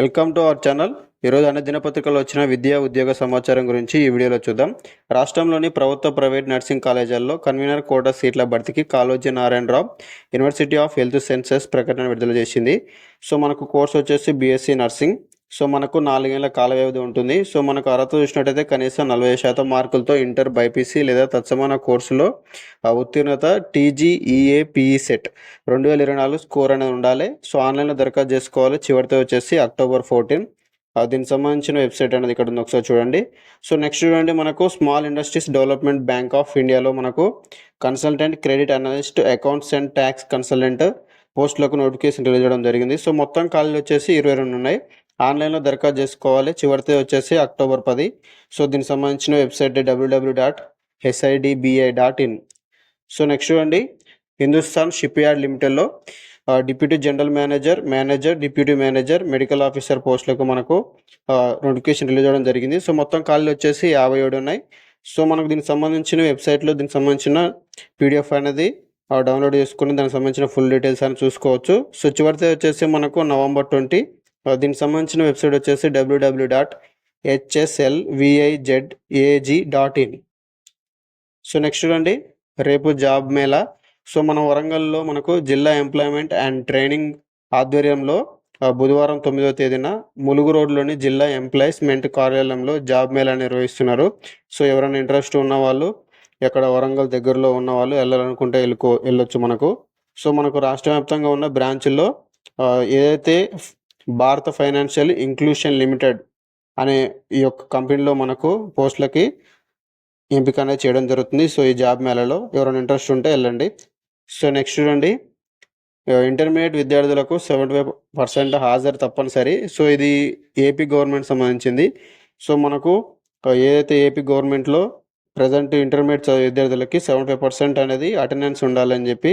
Welcome to our channel. ఈరోజు అన్ని దినపత్రికలు వచ్చిన విద్యా ఉద్యోగ సమాచారం గురించి ఈ వీడియోలో చూద్దాం. రాష్ట్రంలోని ప్రభుత్వ ప్రైవేట్ నర్సింగ్ కాలేజీల్లో కన్వీనర్ కోటా సీట్ల భర్తీకి Kaloji Narayanarao university of health sciences ప్రకటన విడుదల చేసింది. సో మనకు కోర్స్ వచ్చేసి బీఎస్సీ నర్సింగ్. సో మనకు నాలుగేళ్ళ కాల వ్యవధి ఉంటుంది. సో మనకు అర్హత చూసినట్టయితే కనీసం నలభై శాతం మార్కులతో ఇంటర్ బైపీసీ లేదా తత్సమాన కోర్సులో ఆ ఉత్తీర్ణత టీజీఈఏపీఈ సెట్. రెండు వేల ఇరవై నాలుగు స్కోర్ అనేది ఉండాలి. సో ఆన్లైన్లో దరఖాస్తు చేసుకోవాలి. చివరితో వచ్చేసి అక్టోబర్ ఫోర్టీన్. దీనికి సంబంధించిన వెబ్సైట్ అనేది ఇక్కడ ఉంది. ఒకసారి చూడండి. సో నెక్స్ట్ చూడండి మనకు small industries development bank of ఇండియాలో మనకు consultant credit analyst accounts and tax consultant పోస్టులకు నోటిఫికేషన్ రిలీజ్ చేయడం జరిగింది. సో మొత్తం ఖాళీలు వచ్చేసి ఇరవై రెండు ఉన్నాయి. ఆన్లైన్లో దరఖాస్తు చేసుకోవాలి. చివరితే వచ్చేసి అక్టోబర్ పది. సో దీనికి సంబంధించిన website WWW dot HIDBI dot in so next చూడండి. Hindustan ship yard లిమిటెడ్లో deputy general manager manager deputy manager medical officer పోస్టులకు మనకు నోటిఫికేషన్ రిలీజ్ అవ్వడం జరిగింది. సో మొత్తం ఖాళీలు వచ్చేసి యాభై ఏడు ఉన్నాయి. సో మనకు దీనికి సంబంధించిన వెబ్సైట్లో దీనికి సంబంధించిన పీడిఎఫ్ అనేది ఆ, డౌన్లోడ్ చేసుకుని దానికి సంబంధించిన ఫుల్ డీటెయిల్స్ అని చూసుకోవచ్చు. సో చివరితే వచ్చేసి మనకు నవంబర్ ట్వంటీ. దీనికి సంబంధించిన వెబ్సైట్ వచ్చేసి WWW dot HSL VIZ AG dot in so next చూడండి రేపు జాబ్ మేళా. సో మన వరంగల్లో మనకు జిల్లా ఎంప్లాయ్మెంట్ అండ్ ట్రైనింగ్ ఆధ్వర్యంలో బుధవారం తొమ్మిదవ తేదీన ములుగు రోడ్లోని జిల్లా ఎంప్లాయ్మెంట్ కార్యాలయంలో జాబ్ మేళా నిర్వహిస్తున్నారు. సో ఎవరైనా ఇంట్రెస్ట్ ఉన్న వాళ్ళు ఎక్కడ వరంగల్ దగ్గరలో ఉన్న వాళ్ళు వెళ్ళాలనుకుంటే వెళ్ళుకో వెళ్ళొచ్చు మనకు. సో మనకు రాష్ట్ర వ్యాప్తంగా ఉన్న బ్రాంచ్ల్లో ఏదైతే భారత ఫైనాన్షియల్ ఇంక్లూషన్ లిమిటెడ్ అనే ఈ యొక్క కంపెనీలో మనకు పోస్టులకి ఎంపిక అనేది చేయడం జరుగుతుంది. సో ఈ జాబ్ మేళలో ఎవరైనా ఇంట్రెస్ట్ ఉంటే వెళ్ళండి. సో నెక్స్ట్ చూడండి. ఇంటర్మీడియట్ విద్యార్థులకు సెవెంటీ ఫైవ్ పర్సెంట్ హాజరు తప్పనిసరి. సో ఇది ఏపీ గవర్నమెంట్ సంబంధించింది. సో మనకు ఏదైతే ఏపీ గవర్నమెంట్లో ప్రజెంట్ ఇంటర్మీడియట్ విద్యార్థులకి సెవెంటీ ఫైవ్ పర్సెంట్ అనేది అటెండెన్స్ ఉండాలని చెప్పి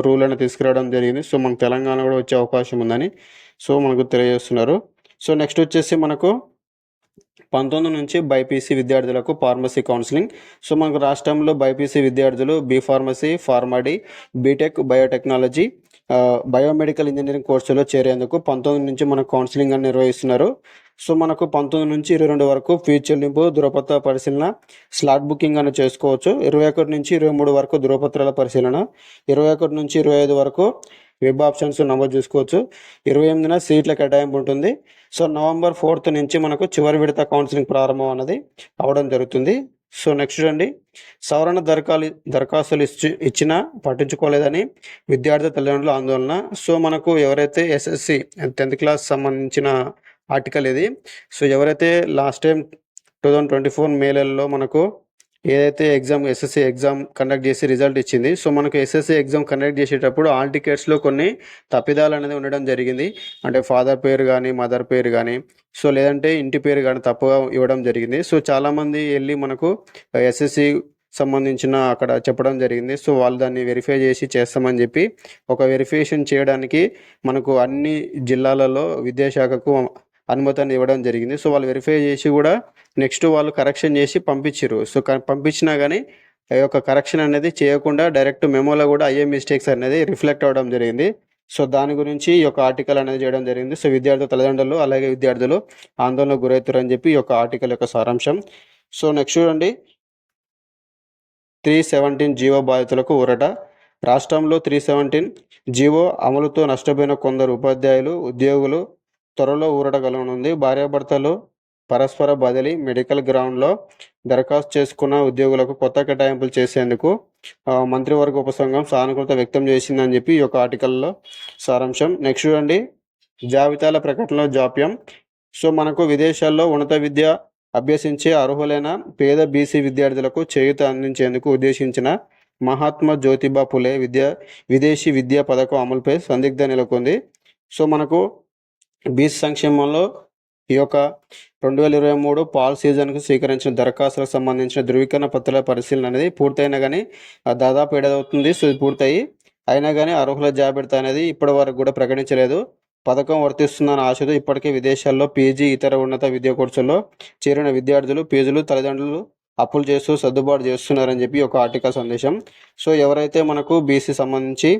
రూల్ అనేది తీసుకురావడం జరిగింది. సో మనకు తెలంగాణ కూడా వచ్చే అవకాశం ఉందని సో మనకు తెలియజేస్తున్నారు. సో నెక్స్ట్ వచ్చేసి మనకు పంతొమ్మిది నుంచి బైపీసీ విద్యార్థులకు ఫార్మసీ కౌన్సిలింగ్. సో మనకు రాష్ట్రంలో బైపీసీ విద్యార్థులు B pharmacy pharm D B Tech biotechnology biomedical engineering కోర్సులో చేరేందుకు పంతొమ్మిది నుంచి మనకు కౌన్సిలింగ్ అని నిర్వహిస్తున్నారు. సో మనకు పంతొమ్మిది నుంచి ఇరవై రెండు వరకు ఫీజు చెల్లింపు ధృవపత్ర పరిశీలన స్లాట్ బుకింగ్ అని చేసుకోవచ్చు. ఇరవై ఒకటి నుంచి ఇరవై మూడు వరకు ధృవపత్రాల పరిశీలన ఇరవై ఒకటి నుంచి ఇరవై ఐదు వరకు వెబ్ ఆప్షన్స్ నమోదు చేసుకోవచ్చు. ఇరవై ఎనిమిదిన సీట్ల కేటాయింపు ఉంటుంది. సో నవంబర్ ఫోర్త్ నుంచి మనకు చివరి విడత కౌన్సిలింగ్ ప్రారంభం అనేది అవడం జరుగుతుంది. సో నెక్స్ట్ చూడండి. సవరణ దరఖాలు దరఖాస్తులు ఇచ్చి ఇచ్చినా పట్టించుకోలేదని విద్యార్థి తల్లిదండ్రుల ఆందోళన. సో మనకు ఎవరైతే ఎస్ఎస్సి టెన్త్ క్లాస్ సంబంధించిన ఆర్టికల్ ఇది సో ఎవరైతే last time two thousand twenty four మేలలో మనకు ఏదైతే ఎగ్జామ్ ఎస్ఎస్సి ఎగ్జామ్ కండక్ట్ చేసి రిజల్ట్ ఇచ్చింది సో మనకు ఎస్ఎస్సి ఎగ్జామ్ కండక్ట్ చేసేటప్పుడు ఆల్ టికెట్స్లో కొన్ని తప్పిదాలు అనేది ఉండడం జరిగింది. అంటే ఫాదర్ పేరు కానీ మదర్ పేరు కానీ సో లేదంటే ఇంటి పేరు కానీ తప్పుగా ఇవ్వడం జరిగింది. సో చాలామంది వెళ్ళి మనకు ఎస్ఎస్సి సంబంధించిన అక్కడ చెప్పడం జరిగింది. సో వాళ్ళు దాన్ని వెరిఫై చేసి చేస్తామని చెప్పి ఒక వెరిఫికేషన్ చేయడానికి మనకు అన్ని జిల్లాలలో విద్యాశాఖకు అనుమతిని ఇవ్వడం జరిగింది. సో వాళ్ళు వెరిఫై చేసి కూడా నెక్స్ట్ వాళ్ళు కరెక్షన్ చేసి పంపించారు సో పంపించినా కానీ ఆ యొక్క కరెక్షన్ అనేది చేయకుండా డైరెక్ట్ మెమోలో కూడా అయ్యే మిస్టేక్స్ అనేది రిఫ్లెక్ట్ అవ్వడం జరిగింది. సో దాని గురించి ఈ యొక్క ఆర్టికల్ అనేది చేయడం జరిగింది. సో విద్యార్థుల తల్లిదండ్రులు అలాగే విద్యార్థులు ఆందోళనకు గురవుతారని చెప్పి ఈ యొక్క ఆర్టికల్ యొక్క సారాంశం. సో నెక్స్ట్ చూడండి. త్రీ సెవెంటీన్ జీవో బాధితులకు ఊరట. రాష్ట్రంలో త్రీ సెవెంటీన్ జీవో అమలుతో నష్టపోయిన కొందరు ఉపాధ్యాయులు ఉద్యోగులు త్వరలో ఊరటగలనుంది భార్యాభర్తలు పరస్పర బదిలీ మెడికల్ గ్రౌండ్లో దరఖాస్తు చేసుకున్న ఉద్యోగులకు కొత్త కేటాయింపులు చేసేందుకు మంత్రివర్గ ఉపసంఘం సానుకూలత వ్యక్తం చేసిందని చెప్పి ఈ యొక్క ఆర్టికల్లో సారాంశం. నెక్స్ట్ చూడండి. జాబితాల ప్రకటనలో జాప్యం. సో మనకు విదేశాల్లో ఉన్నత విద్య అభ్యసించే అర్హులైన పేద బీసీ విద్యార్థులకు చేయూత అందించేందుకు ఉద్దేశించిన మహాత్మా జ్యోతిబా పులే విద్యా విదేశీ విద్యా పథకం అమలుపై సందిగ్ధ నెలకొంది. సో మనకు బీసీ సంక్షేమంలో ఈ యొక్క రెండు వేల ఇరవై మూడు పాల్ సీజన్కు స్వీకరించిన దరఖాస్తులకు సంబంధించిన ధృవీకరణ పత్రాల పరిశీలన అనేది పూర్తయినా కానీ దాదాపు ఏడాది సో ఇది పూర్తయి అయినా కానీ అర్హుల జాబితా అనేది ఇప్పటి వరకు కూడా ప్రకటించలేదు. పథకం వర్తిస్తుందన్న ఆశతో ఇప్పటికే విదేశాల్లో పీజీ ఇతర ఉన్నత విద్యా కోర్సుల్లో చేరిన విద్యార్థులు పీజులు తల్లిదండ్రులు అప్పులు చేస్తూ సర్దుబాటు చేస్తున్నారని చెప్పి ఒక ఆర్టికల్ సందేశం. సో ఎవరైతే మనకు బీసీ సంబంధించి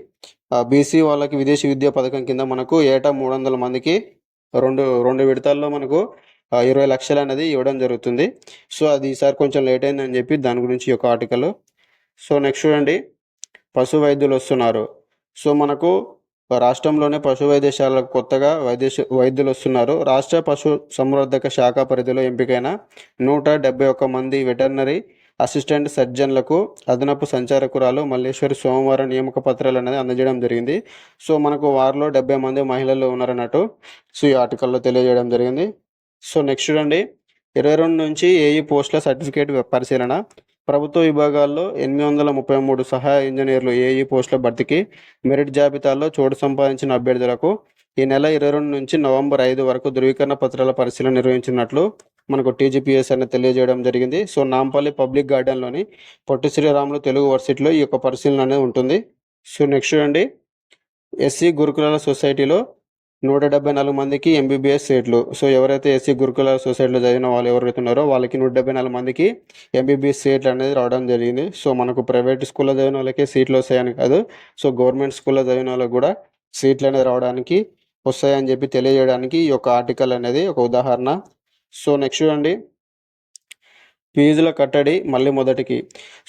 బీసీ వాళ్ళకి విదేశీ విద్యా పథకం కింద మనకు ఏటా మూడు వందల మందికి రెండు రెండు విడతల్లో మనకు ఇరవై లక్షలు అనేది ఇవ్వడం జరుగుతుంది. సో అది ఈసారి కొంచెం లేట్ అయిందని చెప్పి దాని గురించి ఈ యొక్క ఆర్టికల్. సో నెక్స్ట్ చూడండి. పశు వైద్యులు వస్తున్నారు. సో మనకు రాష్ట్రంలోనే పశు వైద్యశాలకు కొత్తగా వైద్య వైద్యులు వస్తున్నారు. రాష్ట్ర పశు సంవర్ధక శాఖ పరిధిలో ఎంపికైన నూట డెబ్బై ఒక్క మంది వెటర్నరీ అసిస్టెంట్ సర్జన్లకు అదనపు సంచారకురాలు మల్లేశ్వరి సోమవారం నియామక పత్రాలు అనేది అందజేయడం జరిగింది. సో మనకు వారిలో డెబ్బై మంది మహిళలు ఉన్నారన్నట్టు సో ఈ ఆర్టికల్లో తెలియజేయడం జరిగింది. సో నెక్స్ట్ చూడండి. ఇరవై రెండు నుంచి ఏఈ పోస్టుల సర్టిఫికేట్ పరిశీలన. ప్రభుత్వ విభాగాల్లో ఎనిమిది వందల ముప్పై మూడు సహాయ ఇంజనీర్లు ఏఈ పోస్టుల భర్తీకి మెరిట్ జాబితాలో చోటు సంపాదించిన అభ్యర్థులకు ఈ నెల ఇరవై రెండు నుంచి నవంబర్ ఐదు వరకు ధృవీకరణ పత్రాల పరిశీలన నిర్వహించినట్లు మనకు టీజీపీఎస్ అని తెలియజేయడం జరిగింది. సో నాంపల్లి పబ్లిక్ గార్డెన్లోని పొట్టి శ్రీరాములు తెలుగు వర్సిటీలో ఈ యొక్క పరిశీలన అనేది ఉంటుంది. సో నెక్స్ట్ చూడండి. ఎస్సీ గురుకులాల సొసైటీలో నూట డెబ్బై నాలుగు మందికి ఎంబీబీఎస్ సీట్లు. సో ఎవరైతే ఎస్సీ గురుకులాల సొసైటీలో చదివిన వాళ్ళు ఎవరైతే ఉన్నారో వాళ్ళకి నూట డెబ్బై నాలుగు మందికి ఎంబీబీఎస్ సీట్లు అనేది రావడం జరిగింది. సో మనకు ప్రైవేట్ స్కూల్లో చదివిన వాళ్ళకి సీట్లు వస్తాయని కాదు. సో గవర్నమెంట్ స్కూల్లో చదివిన వాళ్ళకి కూడా సీట్లు అనేది రావడానికి వస్తాయని చెప్పి తెలియజేయడానికి ఈ యొక్క ఆర్టికల్ అనేది ఒక ఉదాహరణ. సో నెక్స్ట్ చూడండి. ఫీజుల కట్టడి మళ్ళీ మొదటికి.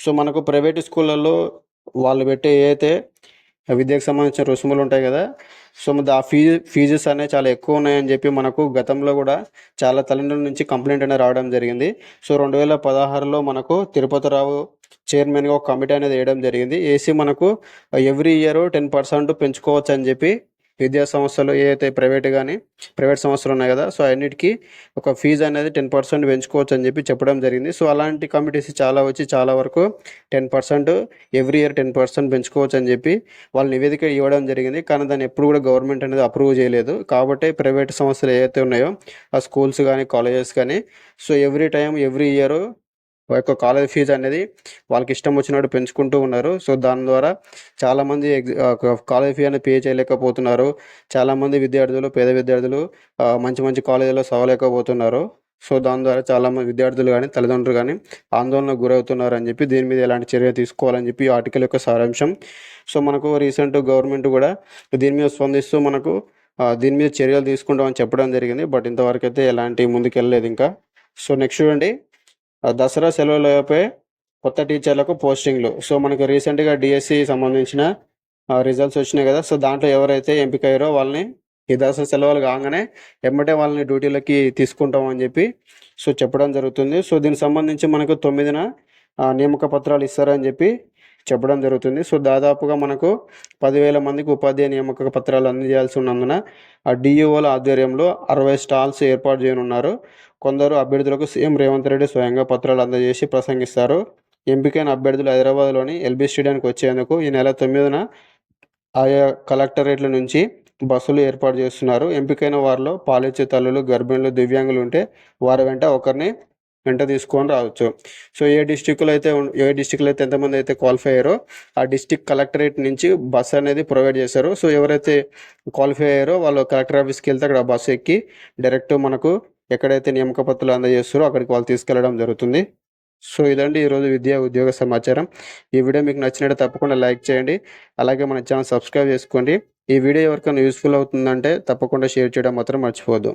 సో మనకు ప్రైవేట్ స్కూళ్ళల్లో వాళ్ళు పెట్టే ఏదైతే విద్యకు సంబంధించిన రుసుములు ఉంటాయి కదా సో ఆ ఫీజు ఫీజెస్ అనేవి చాలా ఎక్కువ ఉన్నాయని చెప్పి మనకు గతంలో కూడా చాలా తల్లిదండ్రుల నుంచి కంప్లైంట్ అనేది రావడం జరిగింది. సో రెండు వేల పదహారులో మనకు తిరుపతిరావు చైర్మన్గా ఒక కమిటీ అనేది వేయడం జరిగింది. ఏసీ మనకు ఎవ్రీ ఇయర్ టెన్ పర్సెంట్ పెంచుకోవచ్చు అని చెప్పి విద్యా సంస్థలు ఏదైతే ప్రైవేట్ కానీ ప్రైవేట్ సంస్థలు ఉన్నాయి కదా సో అన్నిటికీ ఒక ఫీజు అనేది టెన్ పర్సెంట్ పెంచుకోవచ్చు అని చెప్పి చెప్పడం జరిగింది. సో అలాంటి కమిటీస్ చాలా వచ్చి చాలా వరకు ten percent every year ten percent పెంచుకోవచ్చు అని చెప్పి వాళ్ళు నివేదిక ఇవ్వడం జరిగింది. కానీ దాన్ని ఎప్పుడు కూడా గవర్నమెంట్ అనేది అప్రూవ్ చేయలేదు. కాబట్టి ప్రైవేట్ సంస్థలు ఏవైతే ఉన్నాయో ఆ స్కూల్స్ కానీ కాలేజెస్ కానీ so every time every year యొక్క కాలేజ్ ఫీజు అనేది వాళ్ళకి ఇష్టం వచ్చినట్టు పెంచుకుంటూ ఉన్నారు. సో దాని ద్వారా చాలామంది కాలేజ్ ఫీ అనేది పే చేయలేకపోతున్నారు. చాలామంది విద్యార్థులు పేద విద్యార్థులు మంచి మంచి కాలేజీలో చదవలేకపోతున్నారు. సో దాని ద్వారా చాలామంది విద్యార్థులు కానీ తల్లిదండ్రులు కానీ ఆందోళనకు గురవుతున్నారు అని చెప్పి దీని మీద ఎలాంటి చర్య తీసుకోవాలని చెప్పి ఆర్టికల్ యొక్క సారాంశం. సో మనకు రీసెంట్ గవర్నమెంట్ కూడా దీని మీద స్పందిస్తూ మనకు దీని మీద చర్యలు తీసుకుంటామని చెప్పడం జరిగింది. బట్ ఇంతవరకు అయితే ఎలాంటి ముందుకెళ్ళలేదు ఇంకా. సో నెక్స్ట్ చూడండి. దసరా సెలవులపై కొత్త టీచర్లకు పోస్టింగ్లు. సో మనకు రీసెంట్గా డిఎస్సి సంబంధించిన రిజల్ట్స్ వచ్చినాయి కదా. సో దాంట్లో ఎవరైతే ఎంపిక అయ్యారో వాళ్ళని ఈ దసరా సెలవులు కాగానే ఎమ్మటే వాళ్ళని డ్యూటీలకి తీసుకుంటామని చెప్పి సో చెప్పడం జరుగుతుంది. సో దీనికి సంబంధించి మనకు తొమ్మిదిన నియామక పత్రాలు ఇస్తారని చెప్పి చెప్పడం జరుగుతుంది. సో దాదాపుగా మనకు పదివేల మందికి ఉపాధ్యాయ నియామక పత్రాలు అందజేయాల్సి ఉన్నందున ఆ డిఈఓల ఆధ్వర్యంలో అరవై స్టాల్స్ ఏర్పాటు చేయనున్నారు. కొందరు అభ్యర్థులకు సీఎం రేవంత్ రెడ్డి స్వయంగా పత్రాలు అందజేసి ప్రసంగిస్తారు. ఎంపికైన అభ్యర్థులు హైదరాబాద్లోని ఎల్బీ స్టేడియానికి వచ్చేందుకు ఈ నెల తొమ్మిదిన ఆయా కలెక్టరేట్ల నుంచి బస్సులు ఏర్పాటు చేస్తున్నారు. ఎంపికైన వారిలో పాలిచ్చే తల్లులు గర్భిణులు దివ్యాంగులు ఉంటే వారి వెంట ఒకరిని వెంట తీసుకొని రావచ్చు. సో ఏ డిస్టిక్లో అయితే ఏ డిస్టిక్లో అయితే ఎంతమంది అయితే క్వాలిఫై అయ్యారో ఆ డిస్టిక్ కలెక్టరేట్ నుంచి బస్ అనేది ప్రొవైడ్ చేశారు. సో ఎవరైతే క్వాలిఫై అయ్యారో వాళ్ళు కలెక్టర్ ఆఫీస్కి వెళ్తే అక్కడ బస్సు ఎక్కి డైరెక్ట్ మనకు ఎక్కడైతే నియామక పత్రాలు అందజేస్తారో అక్కడికి వాళ్ళు తీసుకెళ్ళడం జరుగుతుంది. సో ఇదండి ఈరోజు విద్యా ఉద్యోగ సమాచారం. ఈ వీడియో మీకు నచ్చినట్టు తప్పకుండా లైక్ చేయండి. అలాగే మన ఛానల్ సబ్స్క్రైబ్ చేసుకోండి. ఈ వీడియో ఎవరికైనా యూస్ఫుల్ అవుతుందంటే తప్పకుండా షేర్ చేయడం మాత్రం మర్చిపోవద్దు.